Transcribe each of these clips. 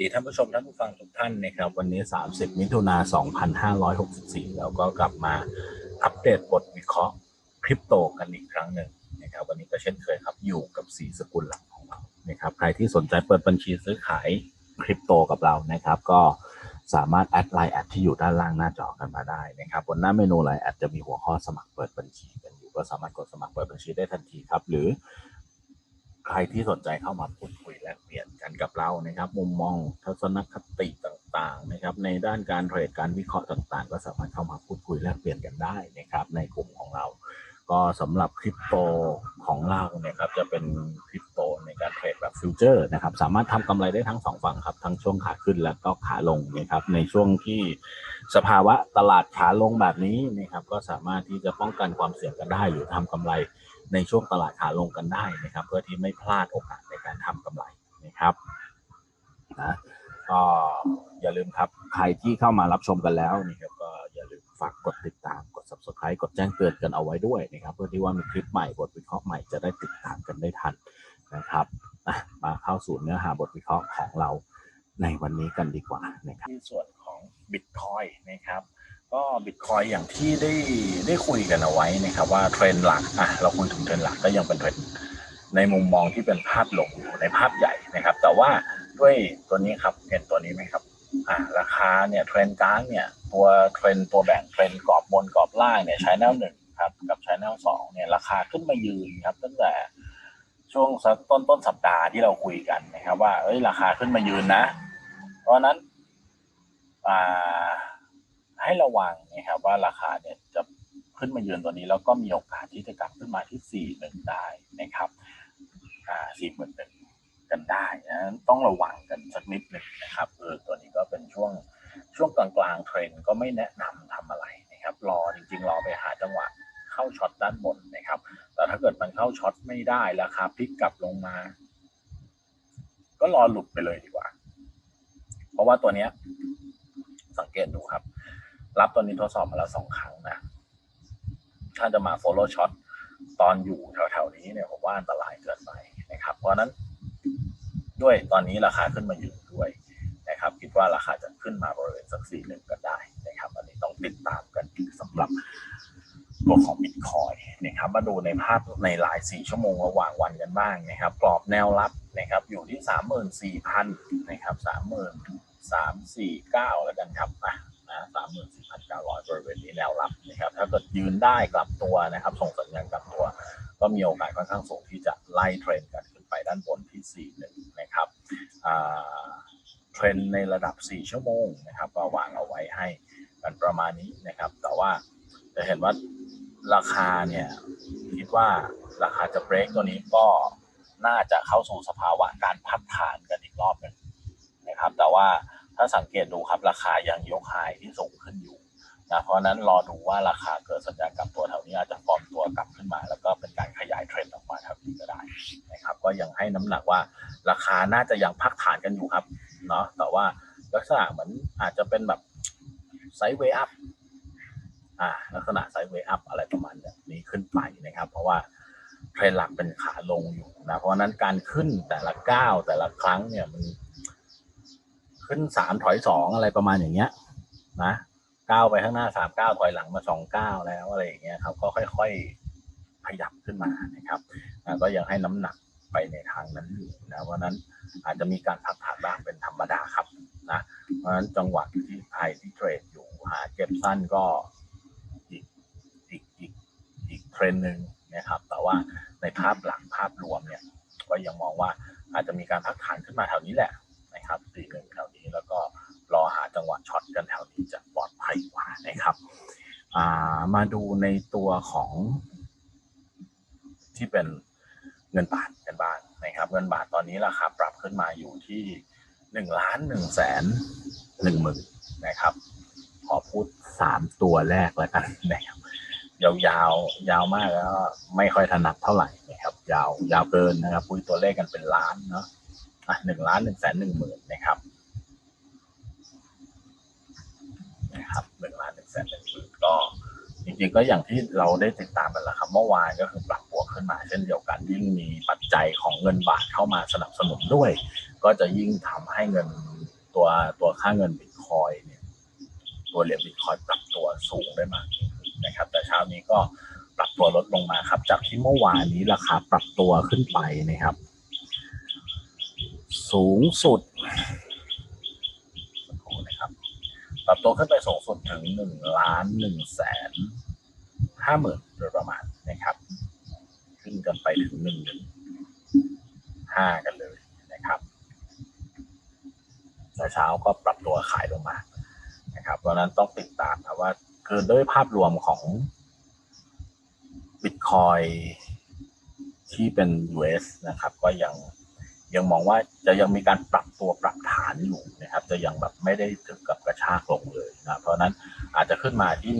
ดีท่านผู้ชมท่านผู้ฟังทุกท่านนะครับ วันนี้ 30 มิถุนา 2564 แล้วก็กลับมาอัปเดตบทวิเคราะห์คริปโตกันอีกครั้งหนึ่งนะครับ วันนี้ก็เช่นเคยครับอยู่กับ4สกุลหลักของเรานะครับ ใครที่สนใจเปิดบัญชีซื้อขายคริปโตกับเรานะครับ ก็สามารถแอดไลน์แอดที่อยู่ด้านล่างหน้าจอกันมาได้นะครับบนหน้าเมนูไลน์แอดจะมีหัวข้อสมัครเปิดบัญชีกันอยู่ก็สามารถกดสมัครเปิดบัญชีได้ทันทีครับ หรือ ใครที่สนใจเข้ามาพูดคุยแลกเปลี่ยนกันกับเรานะครับ มุมมองทัศนคติต่างๆนะครับ ในด้านการเทรดการวิเคราะห์ต่างๆ ก็สามารถเข้ามาพูดคุยแลกเปลี่ยนกันได้นะครับ ในกลุ่มของเรา ก็สำหรับคริปโตของเราเนี่ยครับจะเป็นคริปโตในการเทรดแบบฟิวเจอร์นะครับ สามารถทำกำไรได้ทั้งสองฝั่งครับทั้งช่วงขาขึ้นและก็ขาลงนะครับ ในช่วงที่สภาวะตลาดขาลงแบบนี้นะครับ ก็สามารถที่จะป้องกันความเสี่ยงกันได้หรือทำกำไร ในช่วงตลาดขาลงกันได้นะครับ เพื่อที่ไม่พลาดโอกาสในการทำกำไรนะครับนะก็อย่าลืมครับใครที่เข้ามารับชมกันแล้วนะครับก็อย่าลืมฝากกดติดตามกด subscribe กดแจ้งเตือนกันเอาไว้ด้วยนะครับ เพื่อที่ว่ามีคลิปใหม่บทวิเคราะห์ใหม่จะได้ติดตามกันได้ทันนะครับมาเข้าสู่เนื้อหาบทวิเคราะห์ของเราในวันนี้กันดีกว่านะครับที่ส่วนของ Bitcoin นะครับ ก็บิตคอยอย่างที่ได้ได้คุยกันเอาไว้นะครับว่าเทรนด์หลักอะเราคุยถึงเทรนด์หลักก็ยังเป็นเทรนด์ในมุมมองที่เป็นภาพหลงอยู่ในภาพใหญ่นะครับ แต่ว่าด้วยตัวนี้ครับเห็นตัวนี้ไหมครับอะราคาเนี่ยเทรนด์กลางเนี่ยตัวเทรนด์ตัวแบ่งเทรนด์กรอบบนกรอบล่างเนี่ยใช้แนวหนึ่งครับกับใช้แนวสองเนี่ยราคาขึ้นมายืนครับตั้งแต่ช่วงต้นต้นสัปดาห์ที่เราคุยกันนะครับ ว่าเอ้ยราคาขึ้นมายืนนะ เพราะนั้นอ่า ให้ระวังนะครับว่าราคาเนี่ยจะขึ้นมาเยือนตัวนี้แล้วก็มีโอกาสที่จะกลับขึ้นมาที่สี่หนึ่งได้นะครับอ่าสี่หมื่นหนึ่งกันได้นะต้องระวังกันสักนิดหนึ่งนะครับเออตัวนี้ก็เป็นช่วงช่วงกลางกลางๆเทรนก็ไม่แนะนำทำอะไรนะครับ รอจริงๆรอไปหาจังหวะเข้าช็อตด้านบนนะครับ แต่ถ้าเกิดมันเข้าช็อตไม่ได้ราคาพลิกกลับลงมา ก็รอหลุดไปเลยดีกว่า เพราะว่าตัวเนี้ยสังเกตดูครับ รับตัวนี้ทดสอบมาแล้วสองครั้งนะ ถ้าจะมา follow shot ตอนอยู่แถวๆนี้เนี่ยผมว่าอันตรายเกินไปนะครับ เพราะนั้นด้วยตอนนี้ราคาขึ้นมาอยู่ด้วยนะครับ คิดว่าราคาจะขึ้นมาบริเวณสักสี่หนึ่งกันได้นะครับอันนี้ต้องติดตามกันสำหรับตัวของบิตคอยนะครับมาดูในภาพในหลายสี่ชั่วโมงระหว่างวันกันบ้างนะครับกรอบแนวรับนะครับ อยู่ที่สามหมื่นสี่พันนะครับสามหมื่นสามสี่เก้าแล้วกันครับอะ นะสามหมื่นสี่พันเก้าร้อยบริเวณนี้แนวรับนะครับ ถ้าเกิดยืนได้กลับตัวนะครับ ส่งสัญญาณกลับตัว ก็มีโอกาสค่อนข้างสูงที่จะไล่เทรนด์กันขึ้นไปด้านบนที่สี่หนึ่งนะครับเทรนด์ในระดับ 4 ชั่วโมงนะครับก็วางเอาไว้ให้กันประมาณนี้นะครับ แต่ว่าจะเห็นว่าราคาเนี่ยคิดว่าราคาจะเบรกตัวนี้ก็น่าจะเข้าสู่สภาวะการพักฐานกันอีกรอบหนึ่งนะครับ แต่ว่า ถ้าสังเกตดูครับราคายังยกไฮที่สูงขึ้นอยู่นะเพราะนั้นรอดูว่าราคาเกิดสัญญาณกลับตัวแถวนี้อาจจะฟอร์มตัวกลับขึ้นมา แล้วก็เป็นการขยายเทรนด์ออกมาแถวนี้ก็ได้นะครับ ก็ยังให้น้ำหนักว่าราคาน่าจะยังพักฐานกันอยู่ครับเนาะแต่ว่าลักษณะเหมือนอาจจะเป็นแบบไซด์เวย์อัพอ่าลักษณะไซด์เวย์อัพอะไรประมาณนี้ขึ้นไปนะครับ เพราะว่าเทรนด์หลักเป็นขาลงอยู่นะเพราะนั้นการขึ้นแต่ละก้าวแต่ละครั้งเนี่ยมัน ขึ้นสามถอยสองอะไรประมาณอย่างเงี้ย นะก้าวไปข้างหน้าสามก้าวถอยหลังมาสองก้าวแล้วอะไรอย่างเงี้ยครับ ก็ค่อยๆขยับขึ้นมานะครับก็ยังให้น้ำหนักไปในทางนั้นอยู่นะเพราะนั้นอาจจะมีการพักฐานบ้างเป็นธรรมดาครับนะเพราะฉะนั้นจังหวะที่ไทยที่เทรดอยู่หาเก็บสั้นก็อีกอีกอีกอีกเทรนด์หนึ่งนะครับ แต่ว่าในภาพหลังภาพรวมเนี่ย ก็ยังมองว่าอาจจะมีการพักฐานขึ้นมาแถวนี้แหละ นะครับสี่หนึ่งแถวนี้แล้วก็รอหาจังหวะช็อตกันแถวนี้จะปลอดภัยกว่านะครับามาดูในตัวของที่เป็นเงินบาทกันบ้างนะครับ เงินบาทตอนนี้ราคาปรับขึ้นมาอยู่ที่หนึ่งล้านหนึ่งแสนหนึ่งหมื่นนะครับ ขอพูดสามตัวแรกแล้วกันนะครับยาวยาวๆยาวมากแล้วไม่ค่อยถนัดเท่าไหร่นะครับ ยาวยาวเกินนะครับพูดตัวเลขกันเป็นล้านเนาะ อะหนึ่งล้านหนึ่งแสนหนึ่งหมื่นนะครับนะครับหนึ่งล้านหนึ่งแสนหนึ่งหมื่นก็จริงๆก็อย่างที่เราได้ติดตามกันแหละครับ เมื่อวานก็คือปรับบวกขึ้นมาเช่นเดียวกันยิ่งมีปัจจัยของเงินบาทเข้ามาสนับสนุนด้วย ก็จะยิ่งทำให้เงินตัวตัวค่าเงินบิตคอยเนี่ยตัวเหรียญบิตคอยปรับตัวสูงได้มากนะครับ แต่เช้านี้ก็ปรับตัวลดลงมาครับ จากที่เมื่อวานนี้ราคาปรับตัวขึ้นไปนะครับ สูงสุดนะครับปรับตัวขึ้นไปสูงสุดถึงหนึ่งล้านหนึ่งแสนห้าหมื่นโดยประมาณนะครับ ขึ้นกันไปถึงหนึ่งหนึ่งห้ากันเลยนะครับแต่เช้าก็ปรับตัวขายลงมานะครับเพราะนั้นต้องติดตามครับว่าคือด้วยภาพรวมของบิตคอยที่เป็น US นะครับ ก็ยัง ยังมองว่าจะยังมีการปรับตัวปรับฐานอยู่นะครับ จะยังแบบไม่ได้ถึงกับกระชากลงเลยนะเพราะนั้นอาจจะขึ้นมาที่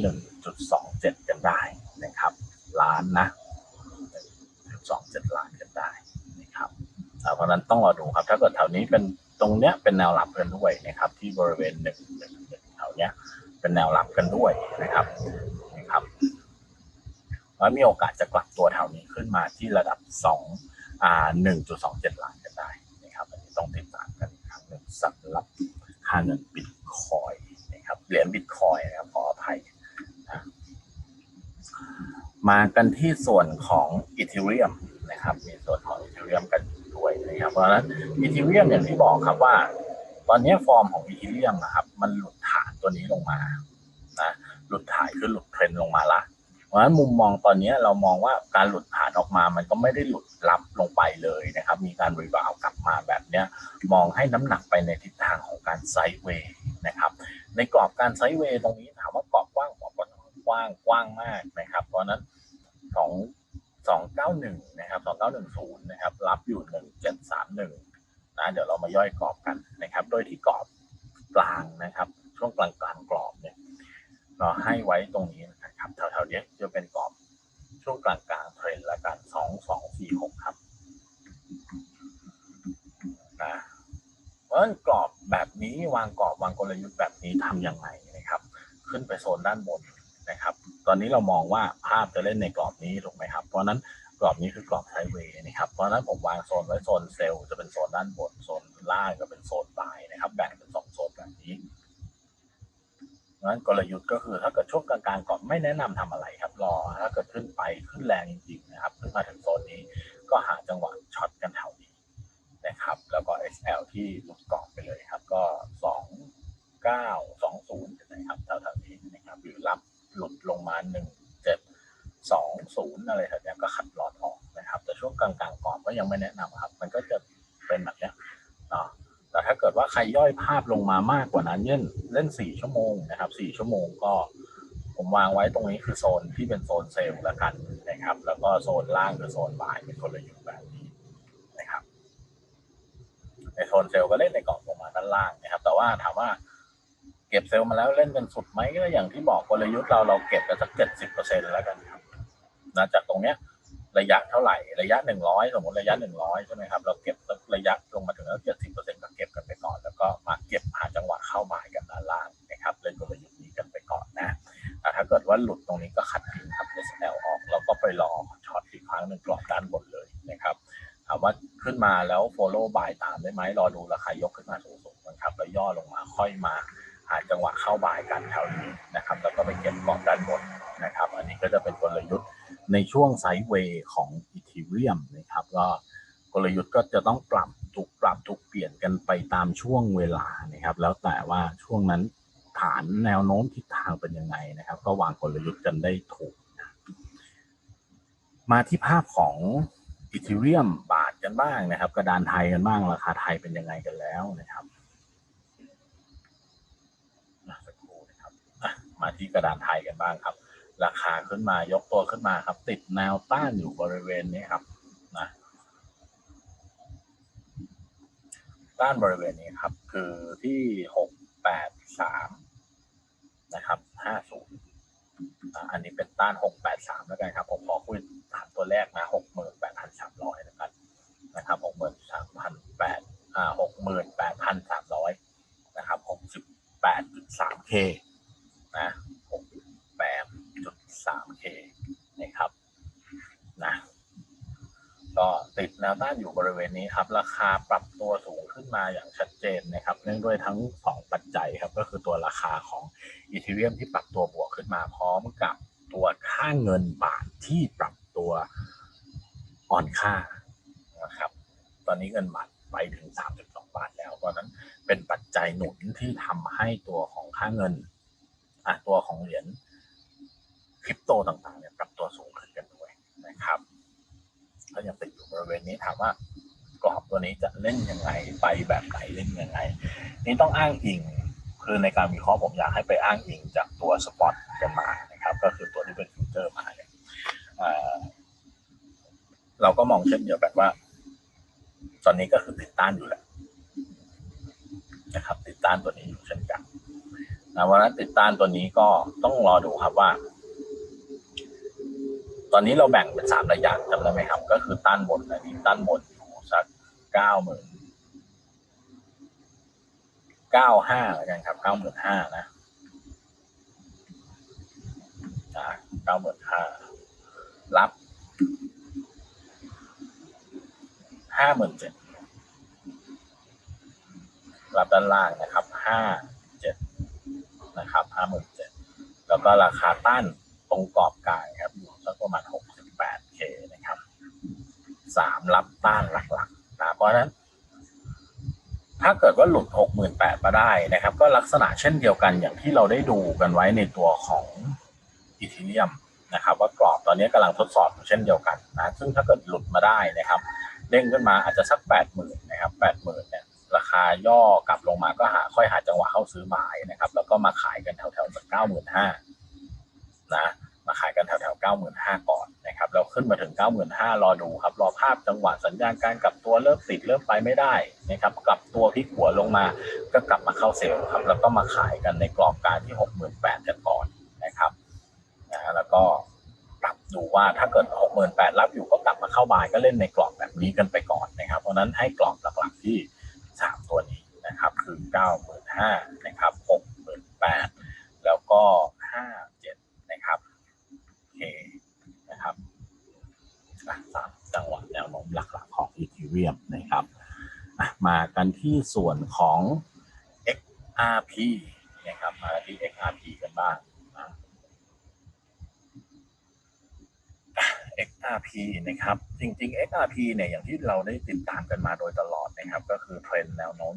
1.27 กันได้นะครับ ล้านนะ1.27 ล้านกันได้นะครับเพราะนั้นต้องรอดูครับ ถ้าเกิดแถวนี้เป็นตรงเนี้ยเป็นแนวรับกันด้วยนะครับ ที่บริเวณหนึ่งหนึ่งหนึ่งแถวเนี้ยเป็นแนวรับกันด้วยนะครับนะครับแล้วมีโอกาสจะกลับตัวแถวนี้ขึ้นมาที่ระดับสองอ่าหนึ่งจุดสองเจ็ดล้าน ต้องติดตามกันอีกครั้งหนึ่งสำหรับค่าเงินบิตคอยนะครับเหรียญบิตคอยนะครับขออภัยนะมากันที่ส่วนของอีเทเรียมนะครับ มีส่วนของอีเทเรียมกันด้วยนะครับ เพราะฉะนั้นอีเทเรียมอย่างที่บอกครับว่า ตอนนี้ฟอร์มของอีเทเรียมนะครับ มันหลุดฐานตัวนี้ลงมานะหลุดฐานคือหลุดเทรนลงมาละ เพราะฉะนั้นมุมมองตอนนี้เรามองว่าการหลุดฐานออกมา มันก็ไม่ได้หลุดรับลงไปเลยนะครับ มีการรีบาวกลับมาแบบเนี้ยมองให้น้ำหนักไปในทิศทางของการไซด์เวย์นะครับ ในกรอบการไซด์เวย์ตรงนี้ถามว่ากรอบกว้างกรอบกว้างกว้างมากนะครับ เพราะนั้นสองสองเก้าหนึ่งนะครับสองเก้าหนึ่งศูนย์นะครับรับอยู่หนึ่งเจ็ดสามหนึ่งนะเดี๋ยวเรามาย่อยกรอบกันนะครับ โดยที่กรอบกลางนะครับ ช่วงกลางกลางกรอบเนี่ยเราให้ไว้ตรงนี้ ครับแถวๆนี้จะเป็นกรอบช่วงกลางกลางๆเทรนละกันสองสองสี่หกครับนะเพราะนั้นกรอบแบบนี้วางกรอบวางกลยุทธ์แบบนี้ทำยังไงนะครับ ขึ้นไปโซนด้านบนนะครับ ตอนนี้เรามองว่าภาพจะเล่นในกรอบนี้ถูกไหมครับ เพราะนั้นกรอบนี้คือกรอบไซด์เวย์นะครับ เพราะนั้นผมวางโซนไว้โซนเซลล์จะเป็นโซนด้านบน โซนล่างก็เป็นโซนบายนะครับ แบ่งเป็นสองโซนแบบนี้ นั้นกลยุทธ์ก็คือถ้าเกิดช่วงกลางๆก่อนไม่แนะนำทำอะไรครับรอถ้าเกิดขึ้นไปขึ้นแรงจริงๆนะครับขึ้นมาถึงโซนนี้ก็หาจังหวะช็อตกันแถวนี้นะครับ แล้วก็ XL ที่หลุดกรอบไปเลยครับ ก็สองเก้าสองศูนย์นะครับแถวๆนี้นะครับหรือรับหลุดลงมาหนึ่งเจ็ดสองศูนย์อะไรแถวนี้ก็ขัดลอดออกนะครับ แต่ช่วงกลางๆก่อนก็ยังไม่แนะนำครับ มันก็จะเป็นแบบเนี้ยเนาะ แต่ถ้าเกิดว่าใครย่อยภาพลงมามากกว่านั้นเล่นเล่นสี่ชั่วโมงนะครับสี่ชั่วโมงก็ ผมวางไว้ตรงนี้คือโซนที่เป็นโซนเซลล์ล้วกันนะครับ แล้วก็โซนล่างคือโซนบายเป็นกลยุทธ์แบบนี้นะครับ ในโซนเซลล์ก็เล่นในกรอบลงมาด้านล่างนะครับ แต่ว่าถามว่าเก็บเซลล์มาแล้วเล่นเป็นสุดไหมก็อย่างที่บอกกลยุทธ์เราเราเก็บกันสักเจ็ดสิบเปอร์เซ็นต์แล้วกันครับนะจากตรงเนี้ยระยะเท่าไหร่ระยะหนึ่งร้อยสมมติระยะหนึ่งร้อยใช่ไหมครับเราเก็บระยะลงมาถึงแล้วเจ็ดสิบเปอร์เซ็นต์ ก็มาเก็บหาจังหวะเข้ามากันด้านล่างนะครับเล่นกลยุทธ์นี้กันไปก่อนนะแต่ถ้าเกิดว่าหลุดตรงนี้ก็ขัดทิ้งครับ SL ออกแล้วก็ไปรอช็อตอีกครั้งหนึ่งกรอบด้านบนเลยนะครับถามว่าขึ้นมาแล้ว follow buy ตามได้ไหมรอดูราคายกขึ้นมาสูงๆนะครับแล้วย่อลงมาค่อยมาหาจังหวะเข้าบายกันแถวนี้นะครับ แล้วก็ไปเก็บกรอบด้านบนนะครับ อันนี้ก็จะเป็นกลยุทธ์ในช่วงไซด์เวย์ของอีเทเรียมนะครับก็กลยุทธ์ก็จะต้องปรับ ลี่ยนกันไปตามช่วงเวลานะครับ แล้วแต่ว่าช่วงนั้นฐานแนวโน้มทิศทางเป็นยังไงนะครับ ก็วางกลยุทธ์กันได้ถูก มาที่ภาพของอีเทเรียมบาทกันบ้างนะครับ กระดานไทยกันบ้างราคาไทยเป็นยังไงกันแล้วนะครับสักครู่นะครับมาที่กระดานไทยกันบ้างครับ ราคาขึ้นมายกตัวขึ้นมาครับ ติดแนวต้านอยู่บริเวณนี้ครับนะ ต้านบริเวณนี้ครับ คือที่หกแปดสามนะครับห้าศูนย์อันนี้เป็นต้านหกแปดสามแล้วกันครับ ผมขอคุยถามตัวแรกนะหกหมื่นแปดพันสามร้อยแล้วกันนะครับหกหมื่นสามพันแปดอ่าหกหมื่นแปดพันสามร้อยนะครับหกสิบแปดจุดสามเคนะหกแปดจุดสามเคนะครับนะ ก็ติดแนวต้านอยู่บริเวณนี้ครับ ราคาปรับตัวสูงขึ้นมาอย่างชัดเจนนะครับ เนื่องด้วยทั้งสองปัจจัยครับ ก็คือตัวราคาของอีเทเรียมที่ปรับตัวบวกขึ้นมาพร้อมกับตัวค่าเงินบาทที่ปรับตัวอ่อนค่านะครับ ตอนนี้เงินบาทไปถึง 32 บาทแล้วเพราะฉะนั้นเป็นปัจจัยหนุนที่ทำให้ตัวของค่าเงินอะตัวของเหรียญคริปโตต่างๆเนี่ยปรับตัวสูงขึ้นกันด้วยนะครับ ก็ยังติดอยู่บริเวณนี้ถามว่ากรอบตัวนี้จะเล่นยังไงไปแบบไหนเล่นยังไง นี่ต้องอ้างอิงคือในการวิเคราะห์ผมอยากให้ไปอ้างอิงจากตัวสปอตกันมานะครับ ก็คือตัวที่เป็นฟิวเจอร์มาเนี่ยเราก็มองเช่นเดียวกันว่า ตอนนี้ก็คือติดต้านอยู่แหละนะครับ ติดต้านตัวนี้อยู่เช่นกันนะวันนั้นติดต้านตัวนี้ก็ต้องรอดูครับว่า ตอนนี้เราแบ่งเป็นสามระยะจำได้ไหมครับ ก็คือต้านบนอันนี้ต้านบนอยู่สักเก้าหมื่นเก้าห้าแล้วกันครับเก้าหมื่นห้านะเก้าหมื่นห้ารับห้าหมื่นเจ็ดรับด้านล่างนะครับห้าเจ็ดนะครับห้าหมื่นเจ็ดแล้วก็ราคาต้าน ตรงกรอบกลางครับอยู่สักประมาณ 68k นะครับสามรับต้านหลักๆนะเพราะนั้น ถ้าเกิดว่าหลุด 68,000มาได้นะครับ ก็ลักษณะเช่นเดียวกันอย่างที่เราได้ดูกันไว้ในตัวของอีเทเรียมนะครับ ว่ากรอบตอนนี้กำลังทดสอบเช่นเดียวกันนะซึ่งถ้าเกิดหลุดมาได้นะครับเด้งขึ้นมาอาจจะสัก 80,000นะครับ80,000เนี่ยราคาย่อกลับลงมาก็หาค่อยหาจังหวะเข้าซื้อหมายนะครับ แล้วก็มาขายกันแถวๆสัก95,000นะมาขายกันแถวๆ95,000ก่อนนะครับแล้วขึ้นมาถึง95,000รอดูครับรอภาพจังหวะสัญญาณการกลับตัวเริ่มติดเริ่มไปไม่ได้นะครับกลับตัวพลิกหัวลงมาก็กลับมาเข้าเซลล์ครับแล้วก็มาขายกันในกรอบการที่68,000กันก่อนนะครับนะแล้วก็ปรับดูว่าถ้าเกิด68,000รับอยู่ก็กลับมาเข้าบายก็เล่นในกรอบแบบนี้กันไปก่อนนะครับเพราะนั้นให้กรอบหลักๆที่3ตัวนี้นะครับคือ95,000นะครับ68,000แล้วก็ 57 นะครับโอเคนะครับอะสามจังหวะแนวโน้มหลักๆของอีทีเรียมนะครับอะมา กันที่ส่วนของ XRP นะครับมาที่ XRP กันบ้างนะ XRP นะครับ จริง ๆ XRP เนี่ยอย่างที่เราได้ติดตามกันมาโดยตลอดนะครับ ก็คือเทรนด์แนวโน้ม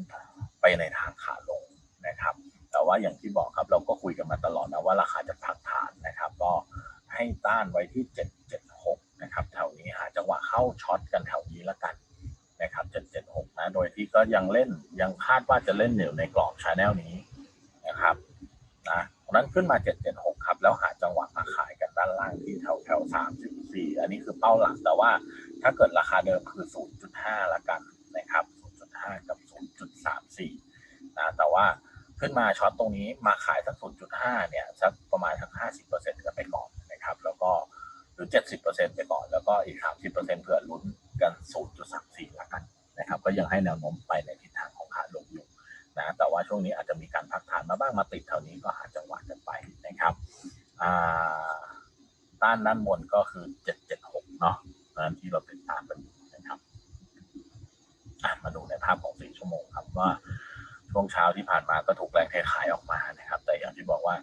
ไปในทางขาลงนะครับ แต่ว่าอย่างที่บอกครับเราก็คุยกันมาตลอดนะว่าราคาจะพักฐานนะครับ ก็ให้ต้านไว้ที่ 776 นะครับแถวนี้หาจังหวะเข้าช็อตกันแถวนี้ละกันนะครับ 776 นะ โดยที่ ก็ยังเล่นยังคาดว่าจะเล่นอยู่ในกรอบชาแนลนี้นะครับนะเพราะนั้นขึ้นมา 776 ครับ แล้วหาจังหวะมาขายกันด้านล่างที่แถวแถว34 อันนี้คือเป้าหลัก แต่ว่าถ้าเกิดราคาเดิมคือ 0.5 ละกันนะครับ 0.5 กับ 0.34 นะ แต่ว่าขึ้นมาช็อตตรงนี้มาขายสัก 0.5 เนี่ย สักประมาณสัก 50%กันไปก่อนนะครับ แล้วก็หรือ 70%ไปก่อน แล้วก็อีก 30%เผื่อลุ้นานด้านบนก็คือ776เนาะนั้นที่เราติดตามกันนะครับมาดูในภาพของ4ชั่วโมงครับว่าช่วงเช้าที่ผ่านมาก็ถูกแรงเทขายออกมานะครับ แต่อย่างที่บอกว่า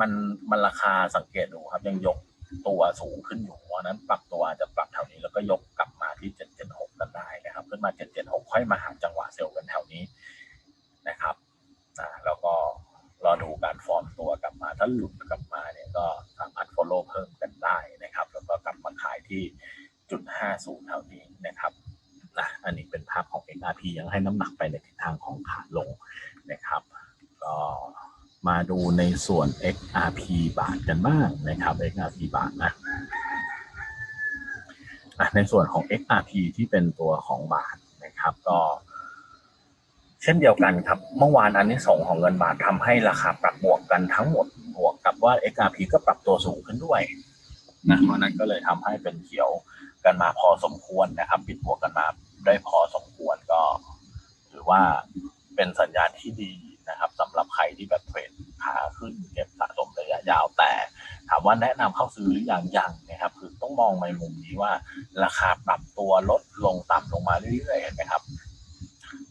มันมันราคาสังเกตดูครับ ยังยกตัวสูงขึ้นอยู่เพราะนั้นปรับตัวจะปรับแถวนี้แล้วก็ยกกลับมาที่776กันได้นะครับ ขึ้นมา776ค่อยมาหาจังหวะเซลล์กันแถวนี้นะครับแล้วก็รอดูการฟอร์มตัวกลับมาถ้าหลุดกลับมาเนี่ยก็สามารถ follow เพิ่มกันได้นะครับ แล้วก็กลับมาขายที่จุด50แถวนี้นะครับนะอันนี้เป็นภาพของ XRP ยัง ให้น้ำหนักไปในทิศทางของขาลงนะครับก็มาดูในส่วน XRP บาทกันบ้างนะครับ XRP บาทนะในส่วนของ XRP ที่เป็นตัวของบาทนะครับ ก็ เช่นเดียวกันครับ เมื่อวานอันนี้ส่งของเงินบาททำให้ราคาปรับบวกกันทั้งหมดบวกกับว่า XRP ก็ปรับตัวสูงขึ้นด้วยนะเพราะนั้นก็เลยทำให้เป็นเขียวกันมาพอสมควรนะครับ ปิดบวกกันมาได้พอสมควรก็ ว่าเป็นสัญญาณที่ดีนะครับสำหรับใครที่แบบเทรดขาขึ้นเก็บสะสมระยะยาวแต่ถามว่าแนะนำเข้าซื้อหรือยังยังนะครับคือต้องมองในมุมนี้ว่า ราคาปรับตัวลดลงต่ำลงมาเรื่อยๆเห็นไหมครับ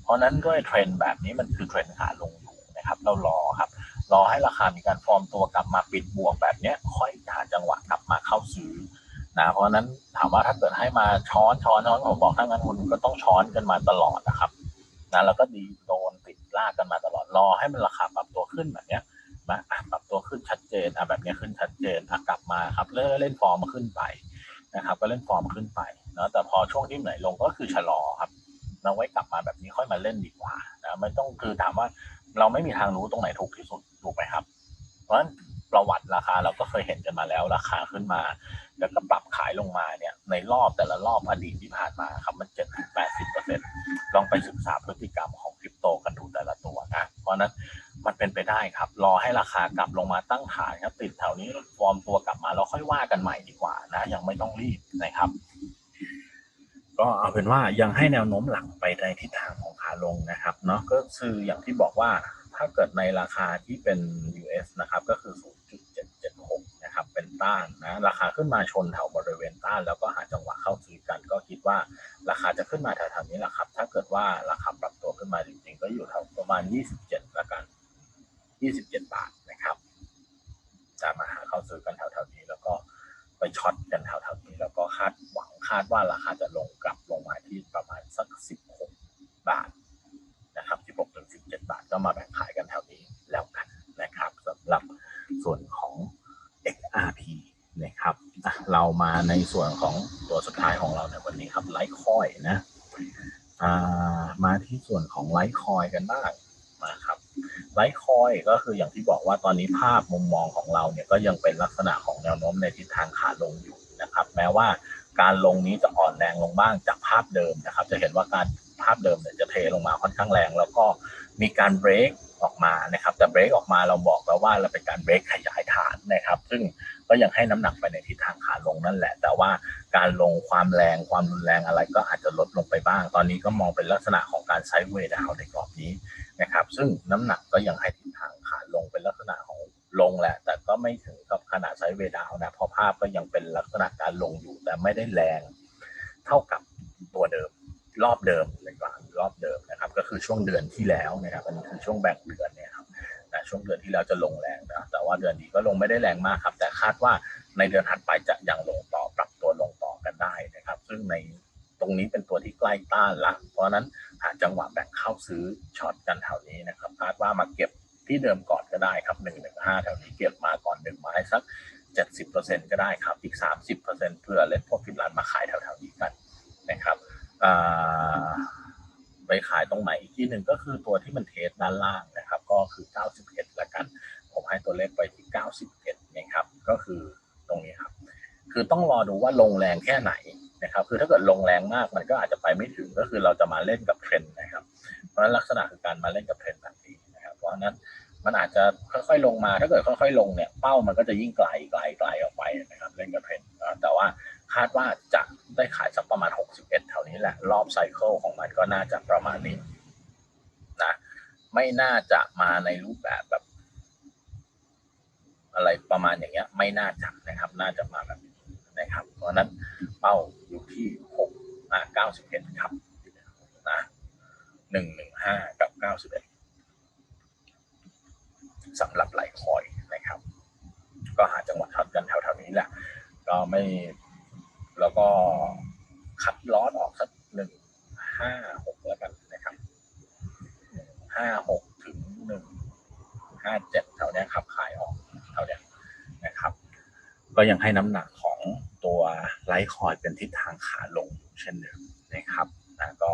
เพราะนั้นด้วยเทรนด์แบบนี้มันคือเทรนด์ขาลงอยู่นะครับ เรารอครับ รอให้ราคามีการฟอร์มตัวกลับมาปิดบวกแบบเนี้ยค่อยหาจังหวะกลับมาเข้าซื้อนะเพราะฉะนั้นถามว่าถ้าเกิดให้มาช้อนช้อนช้อนผมบอกถ้างั้นคุณก็ต้องช้อนกันมาตลอดนะครับ นะแล้วก็ดีโดนติดลากกันมาตลอดรอให้มันราคาปรับตัวขึ้นแบบเนี้ยมาปรับตัวขึ้นชัดเจนอะแบบนี้ขึ้นชัดเจนอะกลับมาครับเล่นเล่นฟอร์มมาขึ้นไปนะครับ ก็เล่นฟอร์มขึ้นไปเนาะแต่พอช่วงที่ไหนลงก็คือชะลอครับเราไว้กลับมาแบบนี้ค่อยมาเล่นดีกว่านะไม่ต้องคือถามว่าเราไม่มีทางรู้ตรงไหนถูกที่สุดถูกไหมครับ เพราะฉะนั้นประวัติราคาเราก็เคยเห็นกันมาแล้วราคาขึ้นมา แล้วก็ปรับขายลงมาเนี่ยในรอบแต่ละรอบอดีตที่ผ่านมาครับมันเจ็ดถึงแปดสิบเปอร์เซ็นลองไปศึกษาพฤติกรรมของคริปโตกันดูแต่ละตัวนะเพราะนั้นมันเป็นไปได้ครับ รอให้ราคากลับลงมาตั้งฐานครับ ติดแถวนี้ฟอร์มตัวกลับมาแล้วค่อยว่ากันใหม่ดีกว่านะ ยังไม่ต้องรีบนะครับ ก็เอาเป็นว่ายังให้แนวโน้มหลักไปในทิศทางของขาลงนะครับเนาะก็คืออย่างที่บอกว่าถ้าเกิดในราคาที่เป็น US นะครับ ก็คือ 0.776 นะครับเป็นต้านนะราคาขึ้นมาชนแถวบริเวณต้าน แล้วก็หาจังหวะเข้าซื้อกัน ก็คิดว่าราคาจะขึ้นมาแถวๆนี้แหละครับ ถ้าเกิดว่าราคาปรับตัวขึ้นมาจริงๆ ก็อยู่แถวประมาณ 27ละกัน 27 บาทนะครับจะมาหาเข้าซื้อกันแถวๆนี้ แล้วก็ไปช็อตกันแถวๆนี้ แล้วก็คาดหวังคาดว่าราคาจะลงกลับลงมาที่ประมาณสัก 16 บาทนะครับ 16ถึง17 บาทก็มาแบ่งขายกันแล้วกันนะครับสำหรับส่วนของ XRP นะครับอะ เรามาในส่วนของตัวสุดท้ายของเราในวันนี้ครับไลท์คอยนะามาที่ส่วนของไลท์คอยกันบ้างนะครับไลท์คอยก็คืออย่างที่บอกว่าตอนนี้ภาพมุมมองของเราเนี่ยก็ยังเป็นลักษณะของแนวโน้มในทิศทางขาลงอยู่นะครับ แม้ว่าการลงนี้จะอ่อนแรงลงบ้างจากภาพเดิมนะครับ จะเห็นว่าการภาพเดิมเนี่ยจะเทลงมาค่อนข้างแรง แล้วก็มีการเบรกออกมานะครับแต่เบรกออกมาเราบอกแล้วว่าเราเป็นการเบรกขยายฐานนะครับ ซึ่ง ก็ยังให้น้ำหนักไปในทิศทางขาลงนั่นแหละ แต่ว่าการลงความแรงความรุนแรงอะไรก็อาจจะลดลงไปบ้าง ตอนนี้ก็มองเป็นลักษณะของการไซด์เวย์ดาวในกรอบนี้นะครับ ซึ่งน้ำหนักก็ยังให้ทิศทางขาลงเป็นลักษณะของลงแหละ แต่ก็ไม่ถึงกับขนาดไซด์เวย์ดาวนะเพราะภาพก็ยังเป็นลักษณะการลงอยู่ แต่ไม่ได้แรง เท่ากับตัวเดิมรอบเดิมเลยกว่ารอบเดิมนะครับ ก็คือช่วงเดือนที่แล้วนะครับอันคือช่วงแบ่งเดือนเนี่ย นะช่วงเดือนที่แล้วจะลงแรงนะแต่ว่าเดือนนี้ก็ลงไม่ได้แรงมากครับ แต่คาดว่าในเดือนถัดไปจะยังลงต่อปรับตัวลงต่อกันได้นะครับ ซึ่งในตรงนี้เป็นตัวที่ใกล้ต้านละเพราะนั้นหาจังหวะแบ่งเข้าซื้อช็อตกันแถวนี้นะครับคาดว่ามาเก็บที่เดิมก่อนก็ได้ครับหนึ่งหนึ่งห้าแถวนี้เก็บมาก่อนหนึ่งไม้สักเจ็ดสิบเปอร์เซ็นก็ได้ครับอีกสามสิบเปอร์เซ็นเพื่อเล่นพวกฟินแลนด์มาขายแถวๆนี้กันนะครับไปขายตรงไหนอีกที่หนึ่งก็คือตัวที่มันเทสด้านล่างนะครับ ก็คือ 91ละกัน ผมให้ตัวเลขไปที่ 91นะครับ ก็คือตรงนี้ครับ คือต้องรอ ดูว่าลงแรงแค่ไหนนะครับ คือถ้าเกิดลงแรงมากมันก็อาจจะไปไม่ถึงก็คือเราจะมาเล่นกับเทรนด์นะครับ เพราะฉะนั้นลักษณะคือการมาเล่นกับเทรนด์แบบนี้นะครับ เพราะฉะนั้นมันอาจจะค่อยๆลงมาถ้าเกิดค่อยๆลงเนี่ยเป้ามันก็จะยิ่งไกลไกลไกลออกไปนะครับเล่นกับเทรนด์แต่ว่าคาดว่าจะได้ขายสักประมาณ 61แถวนี้แหละ รอบไซเคิลของมันก็น่าจะประมาณนี้นะไม่น่าจะมาในรูปแบบแบบ อะไรประมาณอย่างเงี้ย ไม่น่าจะนะครับ น่าจะมาแบบนี้นะครับ เพราะฉะนั้นเป้าอยู่ที่หกอ่าเก้าสิบเอ็ดครับนะหนึ่งหนึ่งห้ากับเก้าสิบเอ็ดสำหรับไหลคอยนะครับ ก็หาจังหวะช็อตกันแถวๆนี้แหละ ก็ ไม่แล้วก็คัดล้อออกสักหนึ่งห้าหกแล้วกันนะครับห้าหกถึงหนึ่งห้าเจ็ดแถวเนี้ยครับขายออกแถวเนี้ยนะครับ ก็ยังให้น้ำหนักของตัวไลท์คอยเป็นทิศทางขาลงอยู่เช่นเดิมนะครับนะก็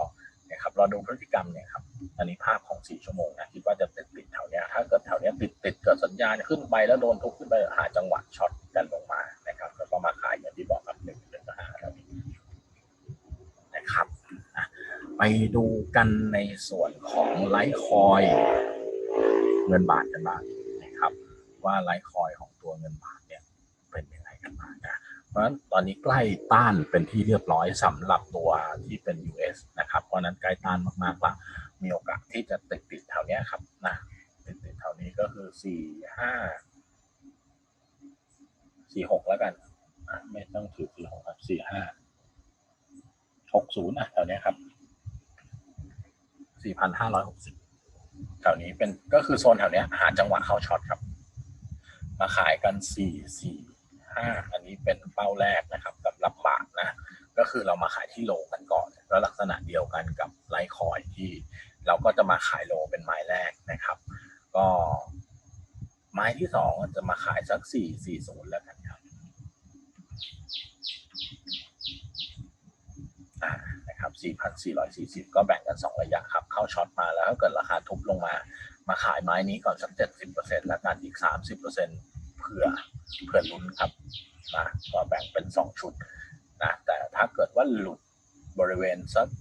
นะครับราดูพฤติกรรมเนี่ยครับอันนี้ภาพของ4ชั่วโมงนะคิดว่าจะติดติดแถวเนี้ยถ้าเกิดแถวเนี้ยติดติดเกิดสัญญาณขึ้นไปแล้วโดนทุบขึ้นไปหาจังหวะช็อตกันลงมานะครับแล้วก็มาขายอย่างที่บอกครับหนึ่งหนึ่งห้าแถวนี้นะครับอะ ไปดูกันในส่วนของไลท์คอยเงินบาทกันบ้างนะครับ ว่าไลท์คอยของตัวเงินบาทเนี่ยเป็นยังไงกันบ้างนะเพราะฉะนั้นตอนนี้ใกล้ต้านเป็นที่เรียบร้อยสำหรับตัวที่เป็น US นะครับ เพราะนั้นใกล้ต้านมากๆละมีโอกาสที่จะติดติดแถวนี้ครับนะติดติดแถวนี้ก็คือสี่ห้าสี่หกแล้วกันไม่ต้องถือสี่หกครับสี่ห้าหกศูนย์อะแถวนี้ครับ สี่พันห้าร้อยหกสิบแถวนี้เป็นก็คือโซนแถวเนี้ยหาจังหวะเข้าช็อตครับ มาขายกันสี่สี่ห้าอันนี้เป็นเป้าแรกนะครับกับรับบาทนะ ก็คือเรามาขายที่โลกันก่อน แล้วลักษณะเดียวกันกับไลท์คอยที่เราก็จะมาขายโลเป็นไม้แรกนะครับ ก็ไม้ที่สองจะมาขายสักสี่สี่ศูนย์แล้วกันครับ อ่านะครับ 4,440 ก็แบ่งกัน 2 ระยะครับ เข้าช็อตมาแล้วถ้าเกิดราคาทุบลงมา มาขายไม้นี้ก่อนสัก 70%แล้วกันอีก 30%เผื่อเผื่อลุ้นครับนะก็แบ่งเป็น 2 ชุดนะแต่ถ้าเกิดว่าหลุดบริเวณสัก 4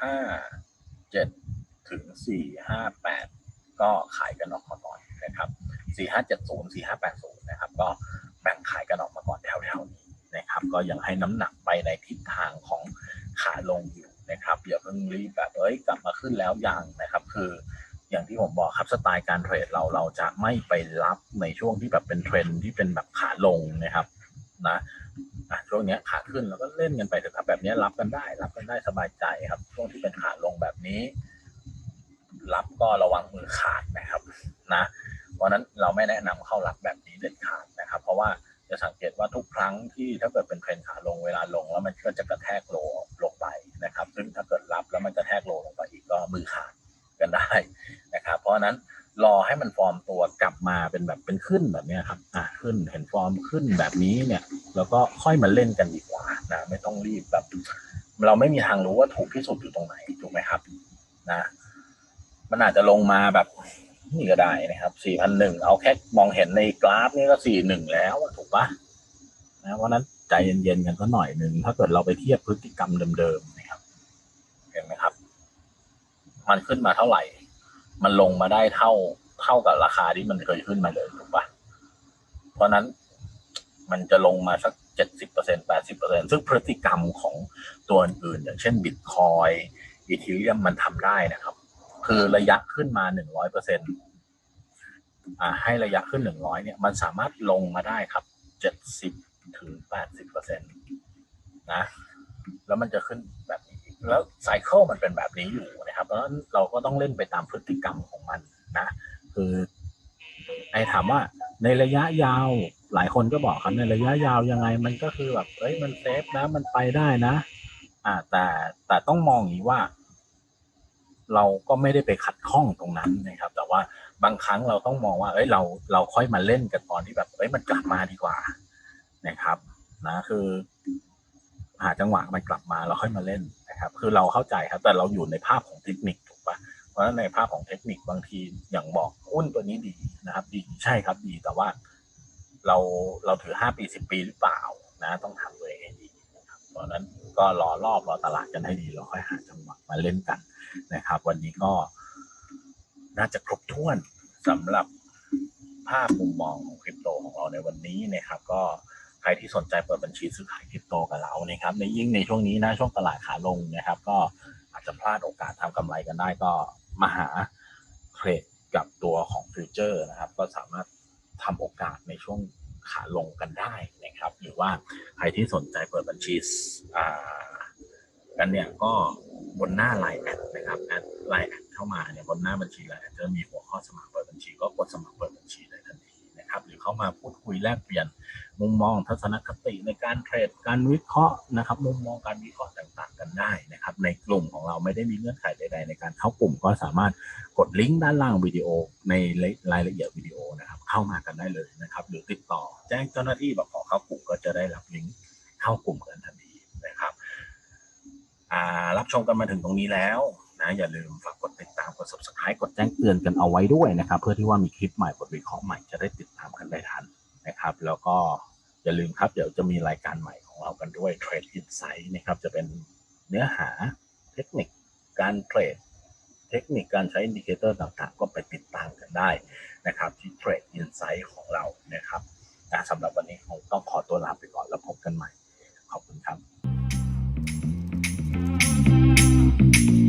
5 7 ถึง 4 5 8 ก็ขายกันออกมาก่อนนะครับ 4570 4580 นะครับ ก็แบ่งขายกันออกมาก่อนแถวๆนี้ นะครับ ก็ยังให้น้ำหนักไปในทิศทางของขาลงอยู่นะครับอย่าเพิ่งรีบแบบเอ้ยกลับมาขึ้นแล้วยังนะครับคืออย่างที่ผมบอกครับสไตล์การเทรดเราเราจะไม่ไปรับในช่วงที่แบบเป็นเทรนที่เป็นแบบขาลงนะครับนะช่วงนี้ขาขึ้นเราก็เล่นกันไปเถอะครับแบบนี้รับกันได้ รับกันได้สบายใจครับ ช่วงที่เป็นขาลงแบบนี้ รับก็ระวังมือขาดนะครับ นะ เพราะฉะนั้นเราไม่แนะนำเข้ารับแบบนี้เด็ดขาดนะครับ เพราะว่า จะสังเกตว่าทุกครั้งที่ถ้าเกิดเป็นเทรนขาลงเวลาลงแล้วมันก็จะกระแทกโลลงไปนะครับ ซึ่งถ้าเกิดรับแล้วมันกระแทกโลลงไปอีกก็มือขาดกันได้นะครับ เพราะนั้นรอให้มันฟอร์มตัวกลับมาเป็นแบบเป็นขึ้นแบบนี้ครับอะขึ้นเห็นฟอร์มขึ้นแบบนี้เนี่ยแล้วก็ค่อยมาเล่นกันดีกว่านะไม่ต้องรีบแบบ เราไม่มีทางรู้ว่าถูกที่สุดอยู่ตรงไหนถูกไหมครับ นะ มันอาจจะลงมาแบบ นี่ก็ได้นะครับสี่พันหนึ่งเอาแค่มองเห็นในกราฟนี่ก็สี่หนึ่งแล้วถูกปะนะเพราะนั้นใจเย็นๆกันก็หน่อยหนึ่งถ้าเกิดเราไปเทียบพฤติกรรมเดิมๆนะครับ เห็นไหมครับ มันขึ้นมาเท่าไหร่ มันลงมาได้เท่าเท่ากับราคาที่มันเคยขึ้นมาเลยถูกปะเพราะนั้นมันจะลงมาสักเจ็ดสิบเปอร์เซ็นแปดสิบเปอร์เซ็นซึ่งพฤติกรรมของตัวอื่น อย่างเช่นบิตคอยอีทีเรียมมันทำได้นะครับ คือระยะขึ้นมาหนึ่งร้อยเปอร์เซ็นอ่าให้ระยะขึ้นหนึ่งร้อยเนี่ย มันสามารถลงมาได้ครับเจ็ดสิบถึงแปดสิบเปอร์เซ็นตนะ แล้วมันจะขึ้นแบบนี้ แล้วไซเคิลมันเป็นแบบนี้อยู่นะครับ เพราะฉะนั้นเราก็ต้องเล่นไปตามพฤติกรรมของมันนะ คือไอ้ถามว่าในระยะยาวหลายคนก็บอกครับในระยะยาวยังไงมันก็คือแบบเอ้ยมันเซฟนะมันไปได้นะ อ่าแต่แต่ต้องมองอย่างนี้ว่า เราก็ไม่ได้ไปขัดข้องตรงนั้นนะครับ แต่ว่าบางครั้งเราต้องมองว่าเอ้ยเราเราค่อยมาเล่นกันตอนที่แบบเอ้ยมันกลับมาดีกว่านะครับ นะคือ หาจังหวะมันกลับมาเราค่อยมาเล่นนะครับ คือเราเข้าใจครับ แต่เราอยู่ในภาพของเทคนิคถูกปะเพราะฉะนั้นในภาพของเทคนิคบางทีอย่างบอกหุ้นตัวนี้ดีนะครับ ดีใช่ครับดีแต่ว่าเราเราถือห้าปีสิบปีหรือเปล่านะ ต้องทำตัวเองให้ดีนะครับเพราะนั้นก็รอรอบรอตลาดกันให้ดีเราค่อยหาจังหวะมาเล่นกัน นะครับ วันนี้ก็น่าจะครบถ้วนสำหรับภาพมุมมองของคริปโตของเราในวันนี้นะครับ ก็ใครที่สนใจเปิดบัญชีซื้อขายคริปโตกับเรานะครับในยิ่งในช่วงนี้นะช่วงตลาดขาลงนะครับ ก็อาจจะพลาดโอกาสทำกำไรกันได้ก็มาหาเทรดกับตัวของฟิวเจอร์นะครับ ก็สามารถทำโอกาสในช่วงขาลงกันได้นะครับ หรือว่าใครที่สนใจเปิดบัญชีอ่า กันเนี่ยก็บนหน้าไลน์แอดนะครับแอดไลน์แอดเข้ามาเนี่ยบนหน้าบัญชีไลน์แอดจะมีหัวข้อสมัครเปิดบัญชี ก็กดสมัครเปิดบัญชีเลยทันทีนะครับ หรือเข้ามาพูดคุยแลกเปลี่ยนมุมมองทัศนคติในการเทรดการวิเคราะห์นะครับ มุมมองการวิเคราะห์ต่างๆ กันได้นะครับ ในกลุ่มของเราไม่ได้มีเงื่อนไขใด ๆ ในการเข้ากลุ่มก็สามารถกดลิงก์ด้านล่างวิดีโอในรายละเอียดวิดีโอนะครับ เข้ามากันได้เลยนะครับ หรือติดต่อแจ้งเจ้าหน้าที่บอกขอเข้ากลุ่มก็จะได้รับลิงก์เข้ากลุ่มกันทัน รับชมกันมาถึงตรงนี้แล้วนะอย่าลืมฝากกดติดตามกด subscribe กดแจ้งเตือนกันเอาไว้ด้วยนะครับ เพื่อที่ว่ามีคลิปใหม่บทวิเคราะห์ใหม่จะได้ติดตามกันได้ทันนะครับ แล้วก็อย่าลืมครับเดี๋ยวจะมีรายการใหม่ของเรากันด้วย Trade Insight นะครับจะเป็นเนื้อหาเทคนิคการเทรดเทคนิคการใช้อินดิเคเตอร์ต่างๆ ก็ไปติดตามกันได้นะครับ ที่ Trade Insight ของเรานะครับสำหรับวันนี้คงต้องขอตัวลาไปก่อนแล้วพบกันใหม่ ขอบคุณครับ Thank you.